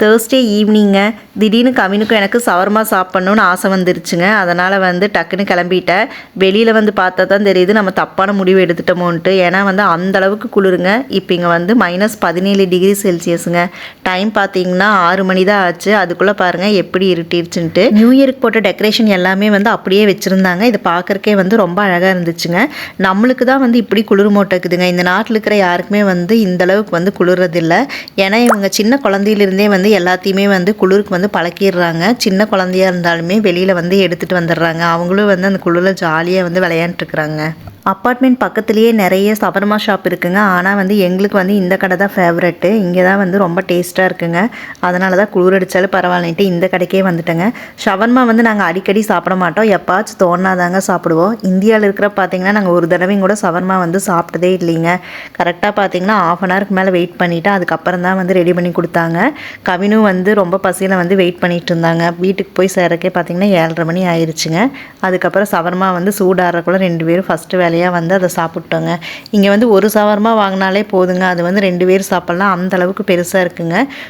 Thursday evening திடீர்னு கவினுக்கும் எனக்கு shawarma சாப்பிட்ணுன்னு ஆசை வந்துருச்சுங்க. அதனால் வந்து டக்குன்னு கிளம்பிட்டேன். வெளியில் வந்து பார்த்தா தான் தெரியுது நம்ம தப்பான முடிவு எடுத்துட்டோமோன்ட்டு. ஏன்னா வந்து அந்த அளவுக்கு குளிருங்க. இப்போ இங்கே வந்து மைனஸ் பதினேழு டிகிரி செல்சியஸுங்க டைம் பார்த்தீங்கன்னா ஆறு மணி தான் ஆச்சு. அதுக்குள்ளே பாருங்கள் எப்படி இருட்டிருச்சுன்ட்டு. நியூ இயருக்கு போட்ட டெக்கரேஷன் எல்லாமே வந்து அப்படியே வச்சுருந்தாங்க. இதை பார்க்குறக்கே வந்து ரொம்ப அழகாக இருந்துச்சுங்க. நம்மளுக்கு தான் வந்து இப்படி குளிர் மோட்டக்குதுங்க. இந்த நாட்டில் இருக்கிற யாருக்குமே வந்து இந்த அளவுக்கு வந்து குளிர்றதில்ல. ஏன்னா இவங்க சின்ன குழந்தையிலிருந்தே வந்து எல்லாத்தையுமே வந்து குளிருக்கு வந்து பழக்கிடுறாங்க. சின்ன குழந்தையா இருந்தாலுமே வெளியில் வந்து எடுத்துகிட்டு வந்துடுறாங்க. அவங்களும் வந்து அந்த குளிரில் ஜாலியாக வந்து விளையாண்டுருக்குறாங்க அப்பார்ட்மெண்ட் பக்கத்துலேயே நிறைய சவர்மா ஷாப் இருக்குங்க. ஆனால் வந்து எங்களுக்கு வந்து இந்த கடை தான் ஃபேவரெட்டு இங்கே தான் வந்து ரொம்ப டேஸ்ட்டாக இருக்குங்க. அதனால தான் குளிர் அடித்தாலும் பரவாயில்லன்ட்டு இந்த கடைக்கே வந்துட்டேங்க. ஷவர்மா வந்து நாங்கள் அடிக்கடி சாப்பிட மாட்டோம். எப்பாச்சும் தோணாதாங்க சாப்பிடுவோம். இந்தியாவில் இருக்கிற பார்த்தீங்கன்னா நாங்கள் ஒரு தடவையும் கூட சவர்மா வந்து சாப்பிட்டதே இல்லைங்க. கரெக்டாக பார்த்தீங்கன்னா ஆஃப் அன் ஹவருக்கு மேலே வெயிட் பண்ணிவிட்டு அதுக்கப்புறம் தான் வந்து ரெடி பண்ணி கொடுத்தாங்க. கவினும் வந்து ரொம்ப பசியில் வந்து வெயிட் பண்ணிட்டு இருந்தாங்க. வீட்டுக்கு போய் சேரக்கே பார்த்தீங்கன்னா ஏழரை மணி ஆயிடுச்சுங்க அதுக்கப்புறம் சவர்மா வந்து சூடாடுறக்குள்ள ரெண்டு பேரும் ஃபஸ்ட்டு நிறையா வந்து அதை சாப்பிட்டோங்க. இங்கே வந்து ஒரு சவர்மா வாங்கினாலே போதுங்க. அது வந்து ரெண்டு பேர் சாப்பிட்லாம். அந்த அளவுக்கு பெருசாக இருக்குங்க.